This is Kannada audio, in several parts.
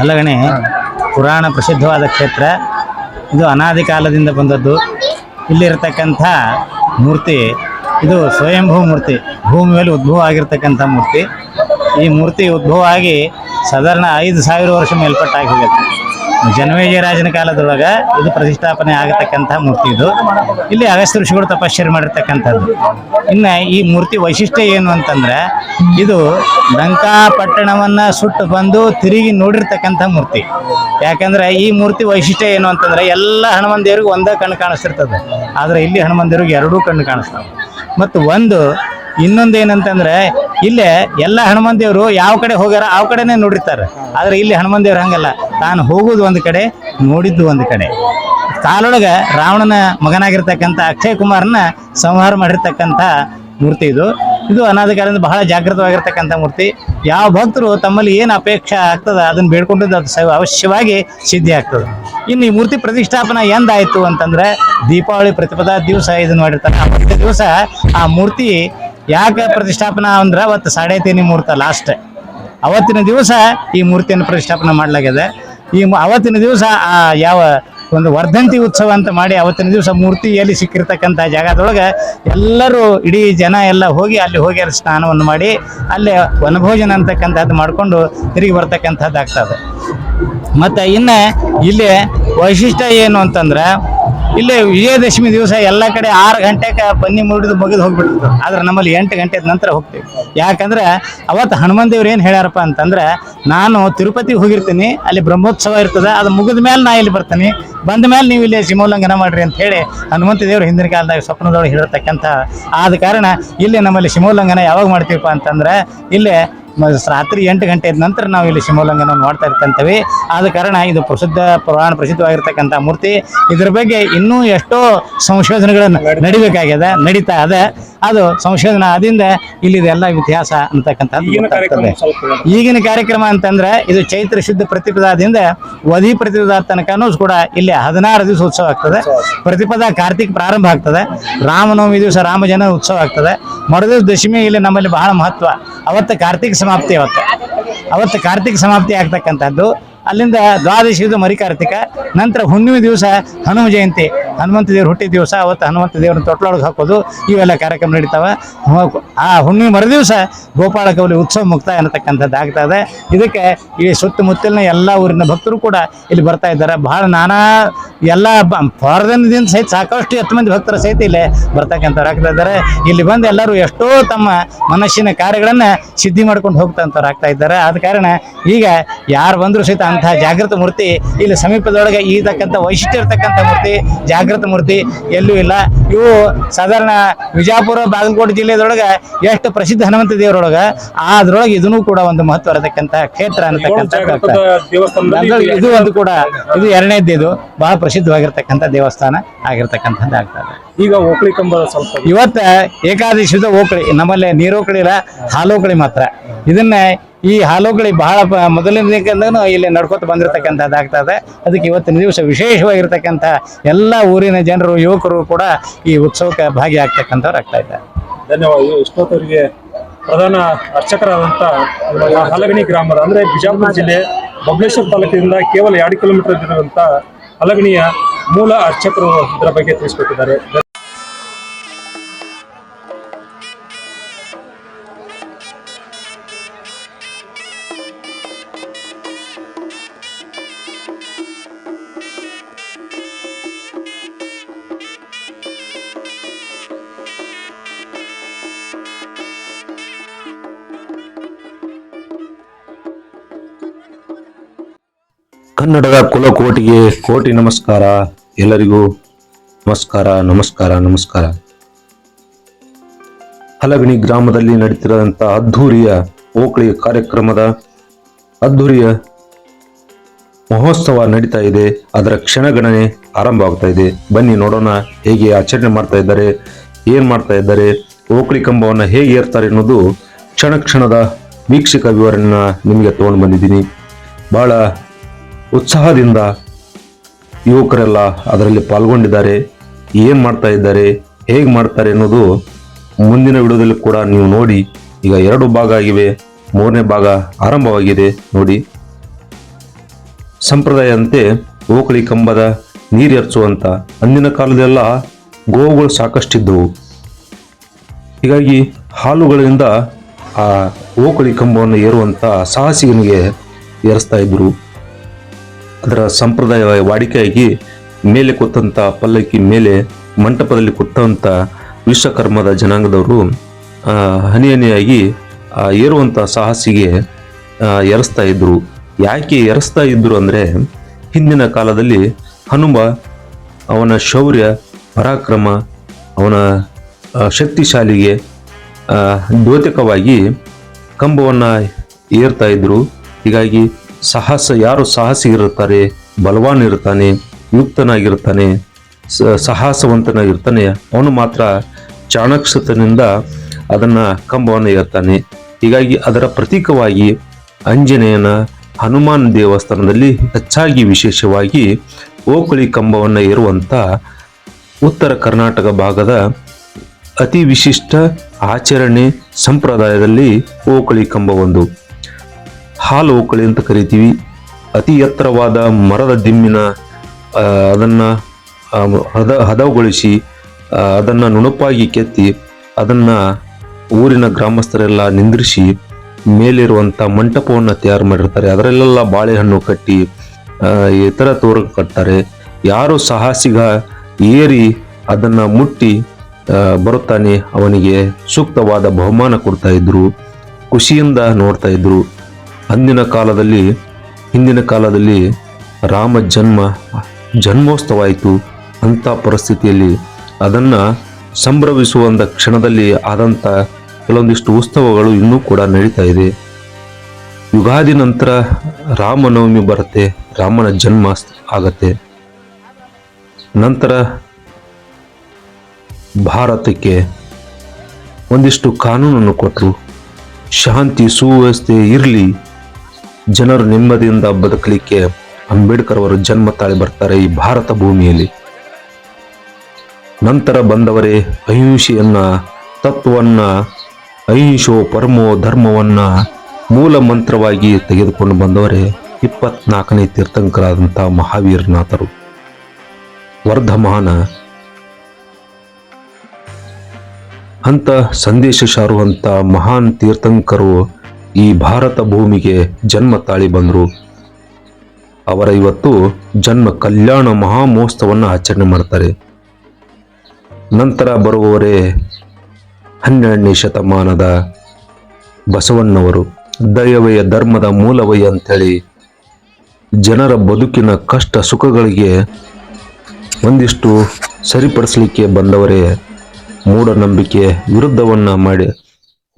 ಹಲಗಣಿ ಪುರಾಣ ಪ್ರಸಿದ್ಧವಾದ ಕ್ಷೇತ್ರ. ಇದು ಅನಾದಿ ಕಾಲದಿಂದ ಬಂದದ್ದು. ಇಲ್ಲಿರ್ತಕ್ಕಂಥ ಮೂರ್ತಿ ಇದು ಸ್ವಯಂಭೂ ಮೂರ್ತಿ ಭೂಮಿ ಮೇಲೆ ಉದ್ಭವ ಆಗಿರ್ತಕ್ಕಂಥ ಮೂರ್ತಿ. ಈ ಮೂರ್ತಿ ಉದ್ಭವ ಆಗಿ ಸಾಧಾರಣ ಐದು ಸಾವಿರ ವರ್ಷ ಮೇಲ್ಪಟ್ಟಾಗಿ ಹೋಗುತ್ತೆ ಜನಮೇಜಯ ರಾಜನ ಕಾಲದೊಳಗೆ ಇದು ಪ್ರತಿಷ್ಠಾಪನೆ ಆಗತಕ್ಕಂತಹ ಮೂರ್ತಿ ಇದು. ಇಲ್ಲಿ ಅಗಸ್ತ್ಯ ಋಷಿಗಳು ತಪಶ್ಚರ್ಯ ಮಾಡಿರ್ತಕ್ಕಂಥದ್ದು. ಇನ್ನು ಈ ಮೂರ್ತಿ ವೈಶಿಷ್ಟ್ಯ ಏನು ಅಂತಂದ್ರೆ, ಇದು ಲಂಕಾಪಟ್ಟಣವನ್ನ ಸುಟ್ಟು ಬಂದು ತಿರುಗಿ ನೋಡಿರ್ತಕ್ಕಂಥ ಮೂರ್ತಿ. ಯಾಕಂದ್ರೆ ಈ ಮೂರ್ತಿ ವೈಶಿಷ್ಟ್ಯ ಏನು ಅಂತಂದ್ರೆ, ಎಲ್ಲ ಹನುಮನ್ ದೇವರಿಗೂ ಒಂದೇ ಕಣ್ಣು ಕಾಣಿಸ್ತಿರ್ತದೆ. ಆದ್ರೆ ಇಲ್ಲಿ ಹನುಮನ್ ದೇವರಿಗೆ ಎರಡೂ ಕಣ್ಣು ಕಾಣಿಸ್ತಾವೆ. ಮತ್ತು ಒಂದು ಇನ್ನೊಂದು ಏನಂತಂದ್ರೆ ಇಲ್ಲೇ ಎಲ್ಲ ಹನುಮಾನ್ ದೇವರು ಯಾವ ಕಡೆ ಹೋಗ್ಯಾರ ಆ ಕಡೆನೇ ನೋಡಿರ್ತಾರೆ. ಆದ್ರೆ ಇಲ್ಲಿ ಹನುಮಾನ್ ದೇವ್ರು ಹಂಗಲ್ಲ. ತಾನು ಹೋಗುದು ಒಂದು ಕಡೆ, ನೋಡಿದ್ದು ಒಂದು ಕಡೆ. ಕಾಲೊಳಗೆ ರಾವಣನ ಮಗನಾಗಿರ್ತಕ್ಕಂಥ ಅಕ್ಷಯ್ ಕುಮಾರ್ನ ಸಂಹಾರ ಮಾಡಿರ್ತಕ್ಕಂಥ ಮೂರ್ತಿ ಇದು. ಇದು ಅನಾದ ಕಾಲದಿಂದ ಬಹಳ ಜಾಗೃತವಾಗಿರ್ತಕ್ಕಂಥ ಮೂರ್ತಿ. ಯಾವ ಭಕ್ತರು ತಮ್ಮಲ್ಲಿ ಏನು ಅಪೇಕ್ಷೆ ಆಗ್ತದೆ ಅದನ್ನು ಬೇಡ್ಕೊಂಡಿದ್ದು ಅದು ಅವಶ್ಯವಾಗಿ ಸಿದ್ಧಿ ಆಗ್ತದೆ. ಇನ್ನು ಈ ಮೂರ್ತಿ ಪ್ರತಿಷ್ಠಾಪನಾ ಎಂದಾಯಿತು ಅಂತಂದ್ರೆ ದೀಪಾವಳಿ ಪ್ರತಿಪದಾ ದಿವಸ ಇದನ್ನು ಮಾಡಿರ್ತಾರೆ. ಪ್ರತಿ ದಿವಸ ಆ ಮೂರ್ತಿ ಯಾಕೆ ಪ್ರತಿಷ್ಠಾಪನಾ ಅಂದ್ರೆ ಅವತ್ತು ಸಾಡೆ ತೀನಿ ಮುಹೂರ್ತ ಲಾಸ್ಟ್ ಅವತ್ತಿನ ದಿವಸ ಈ ಮೂರ್ತಿಯನ್ನು ಪ್ರತಿಷ್ಠಾಪನೆ ಮಾಡಲಾಗಿದೆ ಈ ಅವತ್ತಿನ ದಿವಸ ಆ ಯಾವ ಒಂದು ವರ್ಧಂತಿ ಉತ್ಸವ ಅಂತ ಮಾಡಿ ಅವತ್ತಿನ ದಿವಸ ಮೂರ್ತಿಯಲ್ಲಿ ಸಿಕ್ಕಿರ್ತಕ್ಕಂಥ ಜಾಗದೊಳಗೆ ಎಲ್ಲರೂ ಇಡೀ ಜನ ಎಲ್ಲ ಹೋಗಿ ಅಲ್ಲಿ ಹೋಗಿ ಸ್ನಾನವನ್ನು ಮಾಡಿ ಅಲ್ಲೇ ವನಭೋಜನ ಅಂತಕ್ಕಂಥದ್ದು ಮಾಡಿಕೊಂಡು ತಿರುಗಿ ಬರ್ತಕ್ಕಂಥದ್ದು ಆಗ್ತದೆ ಮತ್ತು ಇನ್ನು ಇಲ್ಲಿ ವೈಶಿಷ್ಟ್ಯ ಏನು ಅಂತಂದ್ರೆ ಇಲ್ಲಿ ವಿಜಯದಶಮಿ ದಿವಸ ಎಲ್ಲ ಕಡೆ ಆರು ಗಂಟೆಗೆ ಬನ್ನಿ ಮುರಿದು ಮುಗಿದು ಹೋಗ್ಬಿಟ್ಟಿರ್ತದೆ ಆದ್ರೆ ನಮ್ಮಲ್ಲಿ ಎಂಟು ಗಂಟೆ ನಂತರ ಹೋಗ್ತೀವಿ. ಯಾಕಂದ್ರೆ ಅವತ್ತು ಹನುಮಾನ್ ದೇವ್ರು ಏನು ಹೇಳ್ಯಾರಪ್ಪ ಅಂತಂದ್ರೆ, ನಾನು ತಿರುಪತಿಗೆ ಹೋಗಿರ್ತೀನಿ, ಅಲ್ಲಿ ಬ್ರಹ್ಮೋತ್ಸವ ಇರ್ತದೆ, ಅದು ಮುಗಿದ ಮೇಲೆ ನಾ ಇಲ್ಲಿ ಬರ್ತೀನಿ. ಬಂದ ಮೇಲೆ ನೀವು ಇಲ್ಲಿ ಸಿಮೋಲ್ಲಂಘನ ಮಾಡ್ರಿ ಅಂತ ಹೇಳಿ ಹನುಮಂತ ದೇವರು ಹಿಂದಿನ ಕಾಲದಾಗ ಸ್ವಪ್ನದೊಳಗೆ ಹೇಳಿರ್ತಕ್ಕಂಥ ಆದ ಕಾರಣ ಇಲ್ಲಿ ನಮ್ಮಲ್ಲಿ ಸಿಮೋಲ್ಲಂಘನ ಯಾವಾಗ ಮಾಡ್ತೀವಪ್ಪ ಅಂತಂದ್ರೆ, ಇಲ್ಲಿ ರಾತ್ರಿ ಎಂಟು ಗಂಟೆ ನಂತರ ನಾವು ಇಲ್ಲಿ ಸಿಮೋಲ್ಲಂಘನವನ್ನು ನೋಡ್ತಾ ಇರ್ತಂತೇವೆ ಆದ ಕಾರಣ ಇದು ಪ್ರಸಿದ್ಧ ಪುರಾಣ ಪ್ರಸಿದ್ಧವಾಗಿರ್ತಕ್ಕಂಥ ಮೂರ್ತಿ. ಇದ್ರ ಬಗ್ಗೆ ಇನ್ನೂ ಎಷ್ಟೋ ಸಂಶೋಧನೆಗಳನ್ನು ನಡಿಬೇಕಾಗ್ಯದ ನಡೀತಾ ಅದ. ಅದು ಸಂಶೋಧನಾ ಆದಿಂದ ಇಲ್ಲಿದೆಲ್ಲ ಇತಿಹಾಸ ಅಂತಕ್ಕಂಥದ್ದು ಗೊತ್ತಾಗ್ತದೆ. ಈಗಿನ ಕಾರ್ಯಕ್ರಮ ಅಂತಂದ್ರೆ ಇದು ಚೈತ್ರ ಶುದ್ಧ ಪ್ರತಿಪದಾದಿಂದ ವಧಿ ಪ್ರತಿಪದ ತನಕನೂ ಕೂಡ ಇಲ್ಲಿ ಹದಿನಾರು ದಿವಸ ಉತ್ಸವ ಆಗ್ತದೆ. ಪ್ರತಿಪದ ಕಾರ್ತಿಕ್ ಪ್ರಾರಂಭ ಆಗ್ತದೆ. ರಾಮನವಮಿ ದಿವಸ ರಾಮಜನ ಉತ್ಸವ ಆಗ್ತದೆ. ಮರುದಿವಸ ದಶಮಿ ಇಲ್ಲಿ ನಮ್ಮಲ್ಲಿ ಬಹಳ ಮಹತ್ವ. ಅವತ್ತು ಕಾರ್ತಿಕ್ ಸಮಾಪ್ತಿ ಅವತ್ತು. ಅವತ್ತು ಕಾರ್ತಿಕ್ ಸಮಾಪ್ತಿ ಆಗ್ತಕ್ಕಂಥದ್ದು. ಅಲ್ಲಿಂದ ದ್ವಾದಶಿ ಇದು ಮರಿ ಕಾರ್ತಿಕ, ನಂತರ ಹುಣ್ಣಿಮೆ ದಿವಸ ಹನುಮ ಜಯಂತಿ, ಹನುಮಂತ ದೇವ್ರು ಹುಟ್ಟಿದ ದಿವಸ, ಅವತ್ತು ಹನುಮಂತ ದೇವ್ರನ್ನ ತೊಟ್ಲೊಳಗೆ ಹಾಕೋದು, ಇವೆಲ್ಲ ಕಾರ್ಯಕ್ರಮ ನಡೀತಾವೆ. ಆ ಹುಣ್ಣಿಮೆ ಮರುದಿವಸ ಗೋಪಾಳ ಕವಲಿ ಉತ್ಸವ ಮುಕ್ತಾಯ ಅನ್ನತಕ್ಕಂಥದ್ದು ಆಗ್ತಾ ಇದೆ. ಇದಕ್ಕೆ ಈ ಸುತ್ತಮುತ್ತಲಿನ ಎಲ್ಲ ಊರಿನ ಭಕ್ತರು ಕೂಡ ಇಲ್ಲಿ ಬರ್ತಾ ಇದ್ದಾರೆ. ಬಹಳ ನಾನಾ ಎಲ್ಲ ದಿನ ಸಹಿತ ಸಾಕಷ್ಟು ಹತ್ತು ಮಂದಿ ಭಕ್ತರ ಸಹಿತ ಇಲ್ಲಿ ಬರ್ತಕ್ಕಂಥವ್ರು ಆಗ್ತಾ ಇದ್ದಾರೆ. ಇಲ್ಲಿ ಬಂದು ಎಲ್ಲರೂ ಎಷ್ಟೋ ತಮ್ಮ ಮನಸ್ಸಿನ ಕಾರ್ಯಗಳನ್ನು ಸಿದ್ಧಿ ಮಾಡ್ಕೊಂಡು ಹೋಗ್ತಂಥವ್ರು ಆಗ್ತಾ ಇದ್ದಾರೆ. ಆದ ಕಾರಣ ಈಗ ಯಾರು ಬಂದರೂ ಸಹಿತ ಅಂತಹ ಜಾಗೃತ ಮೂರ್ತಿ ಇಲ್ಲಿ ಸಮೀಪದೊಳಗೆ ಈತಕ್ಕಂಥ ವೈಶಿಷ್ಟ್ಯ ಇರ್ತಕ್ಕಂಥ ಮೂರ್ತಿ ಜಾಗೃತ ಮೂರ್ತಿ ಎಲ್ಲೂ ಇಲ್ಲ. ಇವು ಸಾಧಾರಣ ವಿಜಾಪುರ ಬಾಗಲಕೋಟೆ ಜಿಲ್ಲೆದೊಳಗೆ ಎಷ್ಟು ಪ್ರಸಿದ್ಧ ಹನುಮಂತ ದೇವರೊಳಗೆ ಅದ್ರೊಳಗೆ ಇದನ್ನು ಕೂಡ ಒಂದು ಮಹತ್ವ ಇರತಕ್ಕಂಥ ಕ್ಷೇತ್ರ ಅನ್ನತಕ್ಕಂಥ ಇದು ಒಂದು ಕೂಡ ಇದು ಎರಡನೇದ್ದು ಇದು ಬಹಳ ಪ್ರಸಿದ್ಧವಾಗಿರ್ತಕ್ಕಂಥ ದೇವಸ್ಥಾನ ಆಗಿರ್ತಕ್ಕಂಥದ್ದು ಆಗ್ತದೆ. ಈಗ ಓಕಳಿ ಕಂಬ ಸ್ವಲ್ಪ. ಇವತ್ತ ಏಕಾದಶಿದ ಓಕಳಿ ನಮ್ಮಲ್ಲಿ ನೀರೋಕಳಿ ಇಲ್ಲ ಹಾಲೋಕಳಿ ಮಾತ್ರ. ಇದನ್ನ ಈ ಹಾಲುಗಳಿ ಬಹಳ ಮೊದಲಿನಿಂದನೂ ಇಲ್ಲಿ ನಡ್ಕೊತ ಬಂದಿರತಕ್ಕಂಥದ್ದಾಗ್ತದೆ ಅದಕ್ಕೆ ಇವತ್ತಿನ ದಿವಸ ವಿಶೇಷವಾಗಿರ್ತಕ್ಕಂಥ ಎಲ್ಲ ಊರಿನ ಜನರು, ಯುವಕರು ಕೂಡ ಈ ಉತ್ಸವಕ್ಕೆ ಭಾಗಿಯಾಗ್ತಕ್ಕಂಥವ್ರು ಆಗ್ತಾ ಇದ್ದಾರೆ. ಧನ್ಯವಾದ ಇಷ್ಟೊತ್ತವರಿಗೆ ಪ್ರಧಾನ ಅರ್ಚಕರಾದಂಥ ಹಲಗಣಿ ಗ್ರಾಮದ, ಅಂದರೆ ಬಿಜಾಪುರ ಜಿಲ್ಲೆ ಬಬ್ಲೇಶ್ವರ ತಾಲೂಕಿನಿಂದ ಕೇವಲ ಎರಡು ಕಿಲೋಮೀಟರ್ ಇರುವಂಥ ಹಲಗಣಿಯ ಮೂಲ ಅರ್ಚಕರು ಇದರ ಬಗ್ಗೆ ತಿಳಿಸ್ಕೊಟ್ಟಿದ್ದಾರೆ. ಕನ್ನಡದ ಕುಲಕೋಟಿಗೆ ಕೋಟಿ ನಮಸ್ಕಾರ. ಎಲ್ಲರಿಗೂ ನಮಸ್ಕಾರ ನಮಸ್ಕಾರ ನಮಸ್ಕಾರ. ಹಲಗಣಿ ಗ್ರಾಮದಲ್ಲಿ ನಡೀತಿರೋಂಥ ಅದ್ಧೂರಿಯ ಓಕಳಿ ಕಾರ್ಯಕ್ರಮದ ಅದ್ಧೂರಿಯ ಮಹೋತ್ಸವ ನಡೀತಾ ಇದೆ. ಅದರ ಕ್ಷಣಗಣನೆ ಆರಂಭ ಆಗ್ತಾ ಇದೆ. ಬನ್ನಿ ನೋಡೋಣ ಹೇಗೆ ಆಚರಣೆ ಮಾಡ್ತಾ ಇದ್ದಾರೆ, ಏನು ಮಾಡ್ತಾ ಇದ್ದಾರೆ, ಓಕಳಿ ಕಂಬವನ್ನು ಹೇಗೆ ಏರ್ತಾರೆ ಅನ್ನೋದು ಕ್ಷಣ ಕ್ಷಣದ ವೀಕ್ಷಕ ವಿವರನ್ನ ನಿಮಗೆ ತಗೊಂಡು ಬಂದಿದ್ದೀನಿ. ಬಹಳ ಉತ್ಸಾಹದಿಂದ ಯುವಕರೆಲ್ಲ ಅದರಲ್ಲಿ ಪಾಲ್ಗೊಂಡಿದ್ದಾರೆ. ಏನು ಮಾಡ್ತಾ ಇದ್ದಾರೆ, ಹೇಗೆ ಮಾಡ್ತಾರೆ ಅನ್ನೋದು ಮುಂದಿನ ವಿಡಿಯೋದಲ್ಲಿ ಕೂಡ ನೀವು ನೋಡಿ. ಈಗ ಎರಡು ಭಾಗ ಆಗಿವೆ. ಮೂರನೇ ಭಾಗ ಆರಂಭವಾಗಿದೆ. ನೋಡಿ. ಸಂಪ್ರದಾಯದಂತೆ ಓಕಳಿ ಕಂಬದ ನೀರು ಎರಚುವಂಥ ಅಂದಿನ ಕಾಲದೆಲ್ಲ ಗೋವುಗಳು ಸಾಕಷ್ಟಿದ್ದವು. ಹೀಗಾಗಿ ಹಾಲುಗಳಿಂದ ಆ ಓಕಳಿ ಕಂಬವನ್ನು ಏರುವಂಥ ಸಾಹಸಿಗನಿಗೆ ಏರಿಸ್ತಾ ಇದ್ರು. ಅದರ ಸಂಪ್ರದಾಯ ವಾಡಿಕೆಯಾಗಿ ಮೇಲೆ ಕೊತ್ತಂಥ ಪಲ್ಲಕ್ಕಿ ಮೇಲೆ ಮಂಟಪದಲ್ಲಿ ಕೊಟ್ಟಂಥ ವಿಶ್ವಕರ್ಮದ ಜನಾಂಗದವರು ಹನಿ ಹನಿಯಾಗಿ ಏರುವಂಥ ಸಾಹಸಿಗೆ ಎರಸ್ತಾ ಇದ್ದರು ಯಾಕೆ ಎರಸ್ತಾ ಇದ್ದರು ಅಂದರೆ ಹಿಂದಿನ ಕಾಲದಲ್ಲಿ ಹನುಮ ಅವನ ಶೌರ್ಯ, ಪರಾಕ್ರಮ, ಅವನ ಶಕ್ತಿಶಾಲಿಗೆ ದ್ಯೋತಕವಾಗಿ ಕಂಬವನ್ನು ಏರ್ತಾ ಇದ್ದರು ಹೀಗಾಗಿ ಸಾಹಸ, ಯಾರು ಸಾಹಸಿ ಇರುತ್ತಾರೆ ಬಲವಾನ್ ಇರ್ತಾನೆ ಯುಕ್ತನಾಗಿರ್ತಾನೆ ಸಾಹಸವಂತನಾಗಿರ್ತಾನೆ ಅವನು ಮಾತ್ರ ಚಾಣಕ್ಷತನಿಂದ ಅದನ್ನು ಕಂಬವನ್ನು ಏರ್ತಾನೆ ಹೀಗಾಗಿ ಅದರ ಪ್ರತೀಕವಾಗಿ ಅಂಜನೇಯನ ಹನುಮಾನ್ ದೇವಸ್ಥಾನದಲ್ಲಿ ಹೆಚ್ಚಾಗಿ ವಿಶೇಷವಾಗಿ ಓಕಳಿ ಕಂಬವನ್ನು ಏರುವಂಥ ಉತ್ತರ ಕರ್ನಾಟಕ ಭಾಗದ ಅತಿ ವಿಶಿಷ್ಟ ಆಚರಣೆ ಸಂಪ್ರದಾಯದಲ್ಲಿ ಓಕಳಿ ಕಂಬ ಒಂದು ಹಾಲು ಓಕಳಿ ಅಂತ ಕರಿತೀವಿ. ಅತಿ ಎತ್ತರವಾದ ಮರದ ದಿಮ್ಮಿನ ಅದನ್ನು ಹದ ಹದಗೊಳಿಸಿ ಅದನ್ನು ನುಣುಪಾಗಿ ಕೆತ್ತಿ, ಅದನ್ನು ಊರಿನ ಗ್ರಾಮಸ್ಥರೆಲ್ಲ ನಿಂದ್ರಿಸಿ ಮೇಲಿರುವಂಥ ಮಂಟಪವನ್ನು ತಯಾರು ಮಾಡಿರ್ತಾರೆ. ಅದರಲ್ಲೆಲ್ಲ ಬಾಳೆಹಣ್ಣು ಕಟ್ಟಿ ಇತರ ತೋರ ಕಟ್ತಾರೆ. ಯಾರು ಸಾಹಸಿಗ ಏರಿ ಅದನ್ನು ಮುಟ್ಟಿ ಬರುತ್ತಾನೆ, ಅವನಿಗೆ ಸೂಕ್ತವಾದ ಬಹುಮಾನ ಕೊಡ್ತಾ ಇದ್ರು, ಖುಷಿಯಿಂದ ನೋಡ್ತಾ ಇದ್ರು. ಅಂದಿನ ಕಾಲದಲ್ಲಿ, ಹಿಂದಿನ ಕಾಲದಲ್ಲಿ ರಾಮ ಜನ್ಮ ಜನ್ಮೋತ್ಸವ ಆಯಿತು ಅಂಥ ಪರಿಸ್ಥಿತಿಯಲ್ಲಿ ಅದನ್ನು ಸಂಭ್ರಮಿಸುವಂಥ ಕ್ಷಣದಲ್ಲಿ ಆದಂಥ ಕೆಲವೊಂದಿಷ್ಟು ಉತ್ಸವಗಳು ಇನ್ನೂ ಕೂಡ ನಡೀತಾ ಇದೆ. ಯುಗಾದಿ ನಂತರ ರಾಮನವಮಿ ಬರುತ್ತೆ, ರಾಮನ ಜನ್ಮ ಆಗತ್ತೆ. ನಂತರ ಭಾರತಕ್ಕೆ ಒಂದಿಷ್ಟು ಕಾನೂನನ್ನು ಕೊಟ್ಟರು ಶಾಂತಿ, ಸುವ್ಯವಸ್ಥೆ ಇರಲಿ. ಜನರು ನೆಮ್ಮದಿಯಿಂದ ಬದುಕಲಿಕ್ಕೆ ಅಂಬೇಡ್ಕರ್ ಅವರು ಜನ್ಮ ತಾಳಿ ಬರ್ತಾರೆ ಈ ಭಾರತ ಭೂಮಿಯಲ್ಲಿ. ನಂತರ ಬಂದವರೇ, ಅಹಿಂಸೆಯನ್ನ, ತತ್ವವನ್ನ, ಅಹಿಂಸೋ ಪರಮೋ ಧರ್ಮವನ್ನ ಮೂಲ ಮಂತ್ರವಾಗಿ ತೆಗೆದುಕೊಂಡು ಬಂದವರೇ, ಇಪ್ಪತ್ನಾಲ್ಕನೇ ತೀರ್ಥಂಕರಾದಂಥ ಮಹಾವೀರನಾಥರು. ವರ್ಧಮಾನ. ಅಂತ ಸಂದೇಶ ಸಾರುವಂತ ಮಹಾನ್ ತೀರ್ಥಂಕರು ಈ ಭಾರತ ಭೂಮಿಗೆ ಜನ್ಮ ತಾಳಿ ಬಂದರು. ಅವರ ಇವತ್ತು ಜನ್ಮ ಕಲ್ಯಾಣ ಮಹಾಮಹೋತ್ಸವವನ್ನು ಆಚರಣೆ ಮಾಡ್ತಾರೆ. ನಂತರ ಬರುವವರೇ ಹನ್ನೆರಡನೇ ಶತಮಾನದ ಬಸವಣ್ಣವರು. ದಯವಯ ಧರ್ಮದ ಮೂಲವೈ ಅಂಥೇಳಿ ಜನರ ಬದುಕಿನ ಕಷ್ಟ ಸುಖಗಳಿಗೆ ಒಂದಿಷ್ಟು ಸರಿಪಡಿಸಲಿಕ್ಕೆ ಬಂದವರೇ ಮೂಢನಂಬಿಕೆ ವಿರುದ್ಧವನ್ನ ಮಾಡಿ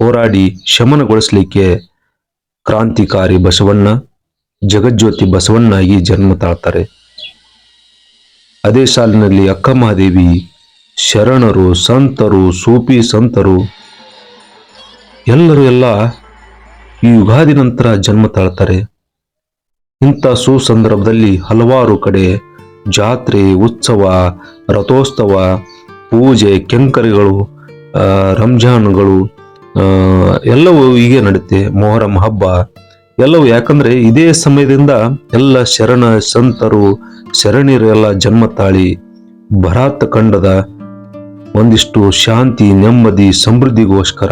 ಹೋರಾಡಿ ಶಮನಗೊಳಿಸಲಿಕ್ಕೆ ಕ್ರಾಂತಿಕಾರಿ ಬಸವಣ್ಣ, ಜಗಜ್ಯೋತಿ ಬಸವಣ್ಣಾಗಿ ಜನ್ಮ ತಾಳ್ತಾರೆ. ಅದೇ ಸಾಲಿನಲ್ಲಿ ಅಕ್ಕಮಹಾದೇವಿ, ಶರಣರು, ಸಂತರು, ಸೂಪಿ ಸಂತರು, ಎಲ್ಲರೂ ಎಲ್ಲ ಈ ಯುಗಾದಿ ನಂತರ ಜನ್ಮ ತಾಳ್ತಾರೆ. ಇಂಥ ಸುಸಂದರ್ಭದಲ್ಲಿ ಹಲವಾರು ಕಡೆ ಜಾತ್ರೆ, ಉತ್ಸವ, ರಥೋತ್ಸವ, ಪೂಜೆ, ಕೆಂಕರಿಗಳು ರಂಜಾನ್ಗಳು ಎಲ್ಲವೂ ಹೀಗೆ ನಡೆಯುತ್ತೆ ಮೊಹರಂ, ಹಬ್ಬ, ಎಲ್ಲವೂ. ಯಾಕಂದ್ರೆ ಇದೇ ಸಮಯದಿಂದ ಎಲ್ಲ ಶರಣ ಸಂತರು, ಶರಣಿಯರು ಎಲ್ಲ ಜನ್ಮ ತಾಳಿ ಭರಾತ್ ಖಂಡದ ಒಂದಿಷ್ಟು ಶಾಂತಿ, ನೆಮ್ಮದಿ, ಸಮೃದ್ಧಿಗೋಸ್ಕರ,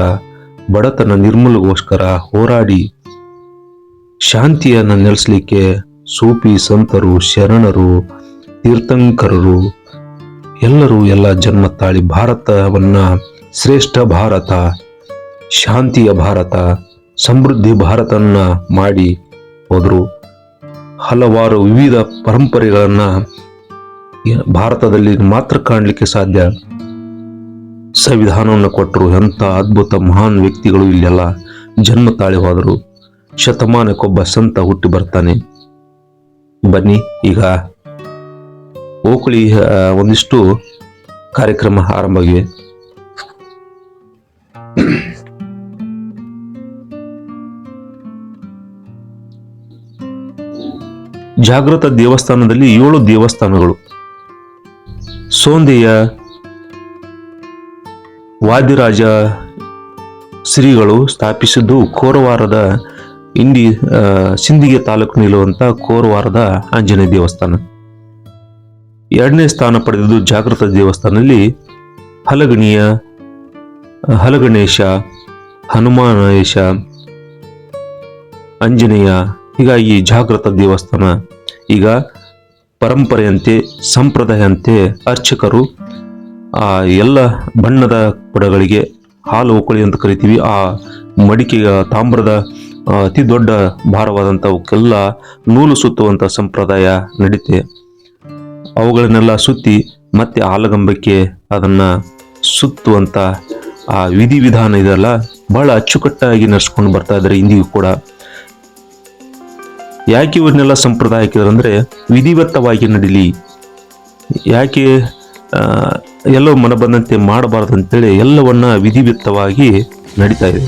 ಬಡತನ ನಿರ್ಮೂಲಗೋಸ್ಕರ ಹೋರಾಡಿ ಶಾಂತಿಯನ್ನು ನೆಲೆಸಲಿಕ್ಕೆ ಸೂಪಿ ಸಂತರು, ಶರಣರು, ತೀರ್ಥಂಕರರು, ಎಲ್ಲರೂ ಎಲ್ಲ ಜನ್ಮ ತಾಳಿ ಭಾರತವನ್ನು ಶ್ರೇಷ್ಠ ಭಾರತ. ಶಾಂತಿಯ ಭಾರತ, ಸಮೃದ್ಧಿ ಭಾರತನ್ನ ಮಾಡಿ ಹೋದರು. ಹಲವಾರು ವಿವಿಧ ಪರಂಪರೆಗಳನ್ನು ಭಾರತದಲ್ಲಿ ಮಾತ್ರ ಕಾಣಲಿಕ್ಕೆ ಸಾಧ್ಯ. ಸಂವಿಧಾನವನ್ನು ಕೊಟ್ಟರು ಎಂಥ ಅದ್ಭುತ ಮಹಾನ್ ವ್ಯಕ್ತಿಗಳು ಇಲ್ಲೆಲ್ಲ. ಜನ್ಮ ತಾಳಿ ಹೋದರು. ಶತಮಾನಕ್ಕೊಬ್ಬ ಸಂತ ಹುಟ್ಟಿ ಬರ್ತಾನೆ. ಬನ್ನಿ ಈಗ. ಓಕುಳಿ ಒಂದಿಷ್ಟು ಕಾರ್ಯಕ್ರಮ ಆರಂಭ ಜಾಗೃತ ದೇವಸ್ಥಾನದಲ್ಲಿ ಏಳು ದೇವಸ್ಥಾನಗಳು. ಸೋಂದೆಯ ವಾದಿರಾಜ ಶ್ರೀಗಳು ಸ್ಥಾಪಿಸಿದ್ದು ಕೋರವಾರದ ಇಂಡಿ ಸಿಂದಿಗೆ ನಿಲ್ಲುವಂಥ ಕೋರವಾರದ ಆಂಜನೇಯ ದೇವಸ್ಥಾನ. ಎರಡನೇ ಸ್ಥಾನ ಪಡೆದಿದ್ದು ಜಾಗೃತ ದೇವಸ್ಥಾನದಲ್ಲಿ ಹಲಗಣಿಯ, ಹಲಗಣೇಶ, ಹನುಮಾನೇಶ, ಆಂಜನೇಯ ಹೀಗಾಗಿ ಜಾಗೃತ ದೇವಸ್ಥಾನ, ಈಗ ಪರಂಪರೆಯಂತೆ, ಸಂಪ್ರದಾಯಂತೆ ಅರ್ಚಕರು, ಆ, ಎಲ್ಲ ಬಣ್ಣದ ಕೊಡಗಳಿಗೆ ಹಾಲು ಒಕ್ಕಳಿ ಅಂತ ಕರಿತೀವಿ. ಆ ಮಡಿಕೆಯ ತಾಮ್ರದ ಅತಿ ದೊಡ್ಡ ಭಾರವಾದಂಥವಕ್ಕೆಲ್ಲ ನೂಲು ಸುತ್ತುವಂಥ ಸಂಪ್ರದಾಯ ನಡೀತೆ. ಅವುಗಳನ್ನೆಲ್ಲ ಸುತ್ತಿ ಮತ್ತೆ ಆಲಗಂಬಕ್ಕೆ ಅದನ್ನು ಸುತ್ತುವಂಥ ಆ, ವಿಧಿವಿಧಾನ ಇದೆಲ್ಲ ಬಹಳ ಅಚ್ಚುಕಟ್ಟಾಗಿ ನಡೆಸ್ಕೊಂಡು ಬರ್ತಾ ಇದ್ದಾರೆ ಇಂದಿಗೂ ಕೂಡ. ಯಾಕೆ ಇವನ್ನೆಲ್ಲ ಸಂಪ್ರದಾಯ ಅಂದರೆ ವಿಧಿವತ್ತವಾಗಿ ನಡೀಲಿ? ಯಾಕೆ ಎಲ್ಲೋ ಮನ ಬಂದಂತೆ ಮಾಡಬಾರದು ಅಂತೇಳಿ ಎಲ್ಲವನ್ನ ವಿಧಿವತ್ತವಾಗಿ ನಡೀತಾ ಇದೆ.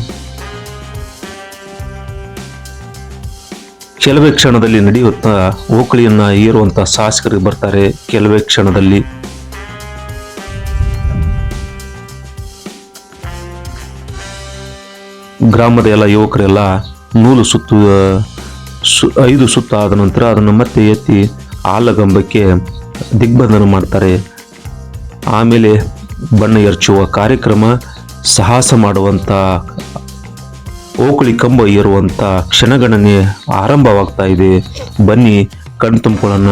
ಕೆಲವೇ ಕ್ಷಣದಲ್ಲಿ ನಡೆಯುತ್ತಾ ಓಕಳಿಯನ್ನ ಏರುವಂತ ಶಾಸಕರಿಗೆ ಬರ್ತಾರೆ, ಕೆಲವೇ ಕ್ಷಣದಲ್ಲಿ. ಗ್ರಾಮದ ಎಲ್ಲ ಯುವಕರೆಲ್ಲ ನೂಲು ಸುತ್ತು ಸು, ಐದು ಸುತ್ತ ಆದ ನಂತರ ಅದನ್ನು ಮತ್ತೆ ಎತ್ತಿ ಆಲಗಂಬಕ್ಕೆ ದಿಗ್ಬಂಧನ ಮಾಡ್ತಾರೆ. ಆಮೇಲೆ ಬಣ್ಣ ಎರಚುವ ಕಾರ್ಯಕ್ರಮ ಸಾಹಸ ಮಾಡುವಂಥ ಓಕುಳಿ ಕಂಬ ಏರುವಂಥ ಕ್ಷಣಗಣನೆ ಆರಂಭವಾಗ್ತಾ ಇದೆ. ಬನ್ನಿ ಕಣ್ ತುಂಬಿಕೊಳ್ಳೋಣ.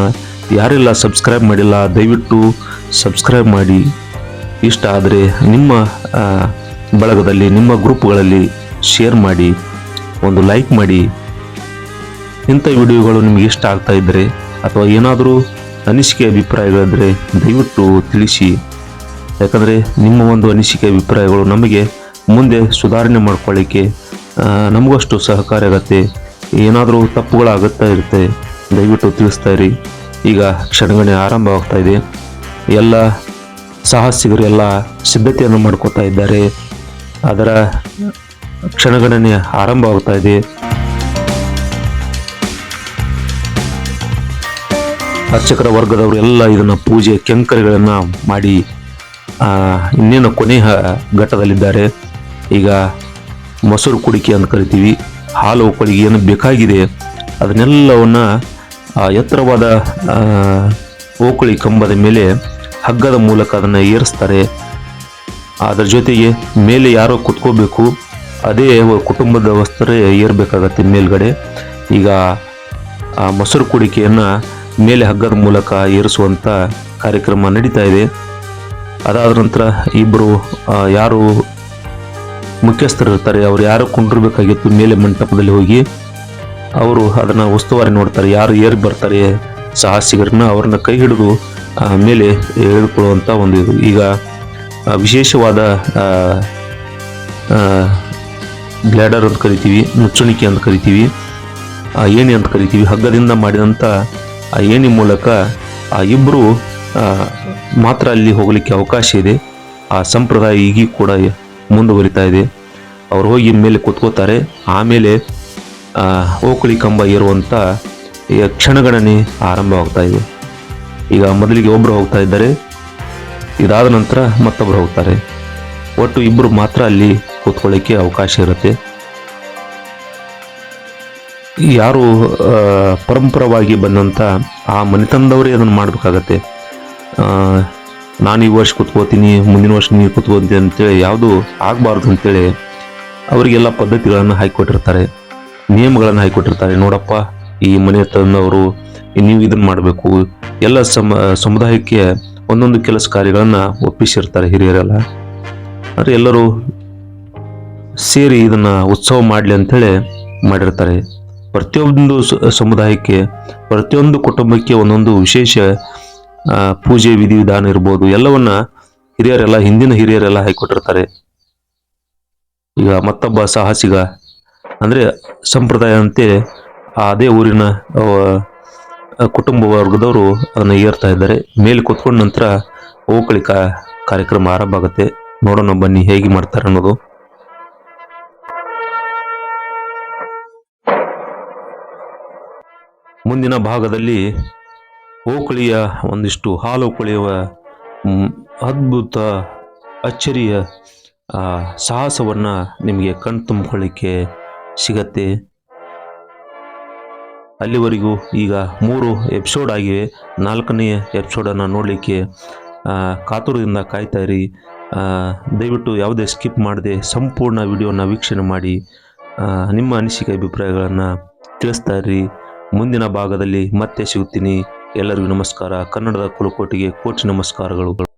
ಯಾರೆಲ್ಲ ಸಬ್ಸ್ಕ್ರೈಬ್ ಮಾಡಿಲ್ಲ, ದಯವಿಟ್ಟು ಸಬ್ಸ್ಕ್ರೈಬ್ ಮಾಡಿ. ಇಷ್ಟ ಆದರೆ ನಿಮ್ಮ ಬಳಗದಲ್ಲಿ, ನಿಮ್ಮ ಗ್ರೂಪ್ಗಳಲ್ಲಿ ಶೇರ್ ಮಾಡಿ. ಒಂದು ಲೈಕ್ ಮಾಡಿ. ಇಂಥ ವಿಡಿಯೋಗಳು ನಿಮಗೆ ಇಷ್ಟ ಆಗ್ತಾ ಇದ್ದರೆ ಅಥವಾ ಏನಾದರೂ ಅನಿಸಿಕೆ ಅಭಿಪ್ರಾಯಗಳಿದ್ರೆ ದಯವಿಟ್ಟು ತಿಳಿಸಿ. ಯಾಕಂದರೆ ನಿಮ್ಮ ಒಂದು ಅನಿಸಿಕೆ ಅಭಿಪ್ರಾಯಗಳು ನಮಗೆ ಮುಂದೆ ಸುಧಾರಣೆ ಮಾಡ್ಕೊಳ್ಳಿಕ್ಕೆ ನಮಗಷ್ಟು ಸಹಕಾರಿ ಆಗತ್ತೆ. ಏನಾದರೂ ತಪ್ಪುಗಳಾಗುತ್ತಾ ಇರುತ್ತೆ, ದಯವಿಟ್ಟು ತಿಳಿಸ್ತಾ ಇರಿ. ಈಗ ಕ್ಷಣಗಣೆ ಆರಂಭವಾಗ್ತಾ ಇದೆ. ಎಲ್ಲ ಸಾಹಸಿಗರು ಎಲ್ಲ ಸಿದ್ಧತೆಯನ್ನು ಮಾಡ್ಕೋತಾ ಇದ್ದಾರೆ. ಅದರ ಕ್ಷಣಗಣನೆ ಆರಂಭವಾಗ್ತಾ ಇದೆ. ಅರ್ಚಕರ ವರ್ಗದವರು ಎಲ್ಲ ಇದನ್ನು ಪೂಜೆ ಕೆಂಕರಿಗಳನ್ನು ಮಾಡಿ ಇನ್ನೇನು ಕೊನೆಯ ಘಟ್ಟದಲ್ಲಿದ್ದಾರೆ. ಈಗ ಮೊಸರು ಕುಡಿಕೆ ಅಂತ ಕರಿತೀವಿ. ಹಾಲು ಒಕ್ಕಳಿಗೆ ಏನು ಬೇಕಾಗಿದೆ, ಅದನ್ನೆಲ್ಲವನ್ನು ಎತ್ತರವಾದ ಓಕುಳಿ ಕಂಬದ ಮೇಲೆ ಹಗ್ಗದ ಮೂಲಕ ಅದನ್ನು ಏರಿಸ್ತಾರೆ. ಅದರ ಜೊತೆಗೆ ಮೇಲೆ ಯಾರೋ ಕುತ್ಕೋಬೇಕು, ಅದೇ ಕುಟುಂಬದ ವಸ್ತರೇ ಏರಬೇಕಾಗತ್ತೆ ಮೇಲ್ಗಡೆ. ಈಗ ಮೊಸರು ಕುಡಿಕೆಯನ್ನ ಮೇಲೆ ಹಗ್ಗದ ಮೂಲಕ ಏರಿಸುವಂಥ ಕಾರ್ಯಕ್ರಮ ನಡೀತಾ ಇದೆ. ಅದಾದ ನಂತರ ಇಬ್ಬರು ಯಾರು ಮುಖ್ಯಸ್ಥರು ಇರ್ತಾರೆ ಅವರು ಯಾರು ಕುಂಡಿರಬೇಕಾಗಿತ್ತು ಮೇಲೆ ಮಂಟಪದಲ್ಲಿ ಹೋಗಿ, ಅವರು ಅದನ್ನು ಉಸ್ತುವಾರಿ ನೋಡ್ತಾರೆ, ಯಾರು ಏರಿ ಬರ್ತಾರೆ, ಸಾಹಸಿಗರನ್ನ ಅವ್ರನ್ನ ಕೈ ಹಿಡಿದು ಮೇಲೆ ಹೇಳಿಕೊಳ್ಳುವಂಥ ಒಂದು ಇದು. ಈಗ ವಿಶೇಷವಾದ ಬ್ಲ್ಯಾಡರ್ ಅಂತ ಕರಿತೀವಿ, ನುಚ್ಚುಣಿಕೆ ಅಂತ ಕರಿತೀವಿ ಏಣಿ ಅಂತ ಕರಿತೀವಿ, ಹಗ್ಗದಿಂದ ಮಾಡಿದಂಥ ಆ ಏಣಿ ಮೂಲಕ ಆ ಇಬ್ಬರು ಮಾತ್ರ ಅಲ್ಲಿ ಹೋಗಲಿಕ್ಕೆ ಅವಕಾಶ ಇದೆ. ಆ ಸಂಪ್ರದಾಯ ಈಗೀಗ ಕೂಡ ಮುಂದುವರಿತಾ ಇದೆ. ಅವ್ರು ಹೋಗಿ ಮೇಲೆ ಕೂತ್ಕೋತಾರೆ. ಆಮೇಲೆ ಓಕುಳಿ ಕಂಬ ಇರುವಂಥ ಕ್ಷಣಗಣನೆ ಆರಂಭವಾಗ್ತಾ ಇದೆ. ಈಗ ಮೊದಲಿಗೆ ಒಬ್ಬರು ಹೋಗ್ತಾ ಇದ್ದಾರೆ. ಇದಾದ ನಂತರ ಮತ್ತೊಬ್ಬರು ಹೋಗ್ತಾರೆ. ಒಟ್ಟು ಇಬ್ಬರು ಮಾತ್ರ ಅಲ್ಲಿ ಕೂತ್ಕೊಳ್ಳೋಕ್ಕೆ ಅವಕಾಶ ಇರುತ್ತೆ. ಯಾರು ಪರಂಪರವಾಗಿ ಬಂದಂಥ ಆ ಮನೆತನದವರೇ ಅದನ್ನು ಮಾಡಬೇಕಾಗತ್ತೆ. ನಾನು ಈ ವರ್ಷ ಕುತ್ಕೋತೀನಿ, ಮುಂದಿನ ವರ್ಷ ನೀವು ಕುತ್ಕೋತೀನಿ ಅಂತೇಳಿ ಯಾವುದು ಆಗಬಾರ್ದು ಅಂತೇಳಿ ಅವರಿಗೆಲ್ಲ ಪದ್ಧತಿಗಳನ್ನು ಹಾಕಿಕೊಟ್ಟಿರ್ತಾರೆ, ನಿಯಮಗಳನ್ನು ಹಾಕಿಕೊಟ್ಟಿರ್ತಾರೆ. ನೋಡಪ್ಪ, ಈ ಮನೆತನದವರು ನೀವು ಇದನ್ನು ಮಾಡಬೇಕು. ಎಲ್ಲ ಸಮ, ಸಮುದಾಯಕ್ಕೆ ಒಂದೊಂದು ಕೆಲಸ ಕಾರ್ಯಗಳನ್ನು ಒಪ್ಪಿಸಿರ್ತಾರೆ ಹಿರಿಯರೆಲ್ಲ. ಆದರೆ ಎಲ್ಲರೂ ಸೇರಿ ಇದನ್ನು ಉತ್ಸವ ಮಾಡಲಿ ಅಂಥೇಳಿ ಮಾಡಿರ್ತಾರೆ. ಪ್ರತಿಯೊಂದು ಸಮುದಾಯಕ್ಕೆ, ಪ್ರತಿಯೊಂದು ಕುಟುಂಬಕ್ಕೆ ಒಂದೊಂದು ವಿಶೇಷ ಪೂಜೆ ವಿಧಿವಿಧಾನ ಇರ್ಬೋದು, ಎಲ್ಲವನ್ನ ಹಿರಿಯರೆಲ್ಲ, ಹಿಂದಿನ ಹಿರಿಯರೆಲ್ಲ ಹಾಕಿಕೊಟ್ಟಿರ್ತಾರೆ. ಈಗ ಮತ್ತೊಬ್ಬ ಸಾಹಸಿಗ, ಅಂದ್ರೆ ಸಂಪ್ರದಾಯದಂತೆ ಆ ಅದೇ ಊರಿನ ಕುಟುಂಬ ವರ್ಗದವರು ಅದನ್ನು ಏರ್ತಾ ಇದ್ದಾರೆ. ಮೇಲೆ ಕೂತ್ಕೊಂಡ ನಂತರ ಓಕಳಿ ಕಾ- ಕಾರ್ಯಕ್ರಮ ಆರಂಭ ಆಗುತ್ತೆ. ನೋಡೋಣ ಬನ್ನಿ ಹೇಗೆ ಮಾಡ್ತಾರೆ ಅನ್ನೋದು. ಮುಂದಿನ ಭಾಗದಲ್ಲಿ ಓಕಳಿಯ ಒಂದಿಷ್ಟು ಹಾಲು ಕುಳಿಯುವ ಅದ್ಭುತ ಅಚ್ಚರಿಯ ಸಾಹಸವನ್ನು ನಿಮಗೆ ಕಣ್ ತುಂಬಿಕೊಳ್ಳಿಕ್ಕೆ ಸಿಗತ್ತೆ. ಅಲ್ಲಿವರೆಗೂ ಈಗ ಮೂರು ಎಪಿಸೋಡ್ ಆಗಿವೆ. ನಾಲ್ಕನೇ ಎಪಿಸೋಡನ್ನು ನೋಡಲಿಕ್ಕೆ ಕಾತುರದಿಂದ ಕಾಯ್ತಾ ದಯವಿಟ್ಟು ಯಾವುದೇ ಸ್ಕಿಪ್ ಮಾಡದೆ ಸಂಪೂರ್ಣ ವಿಡಿಯೋನ ವೀಕ್ಷಣೆ ಮಾಡಿ ನಿಮ್ಮ ಅನಿಸಿಕೆ ಅಭಿಪ್ರಾಯಗಳನ್ನು ತಿಳಿಸ್ತಾ ಇರಿ. ಮುಂದಿನ ಭಾಗದಲ್ಲಿ ಮತ್ತೆ ಸಿಗುತ್ತೀನಿ. ಎಲ್ಲರಿಗೂ ನಮಸ್ಕಾರ. ಕನ್ನಡದ ಕುಲಕೋಟಿಗೆ ಕೋಟಿ ನಮಸ್ಕಾರಗಳು.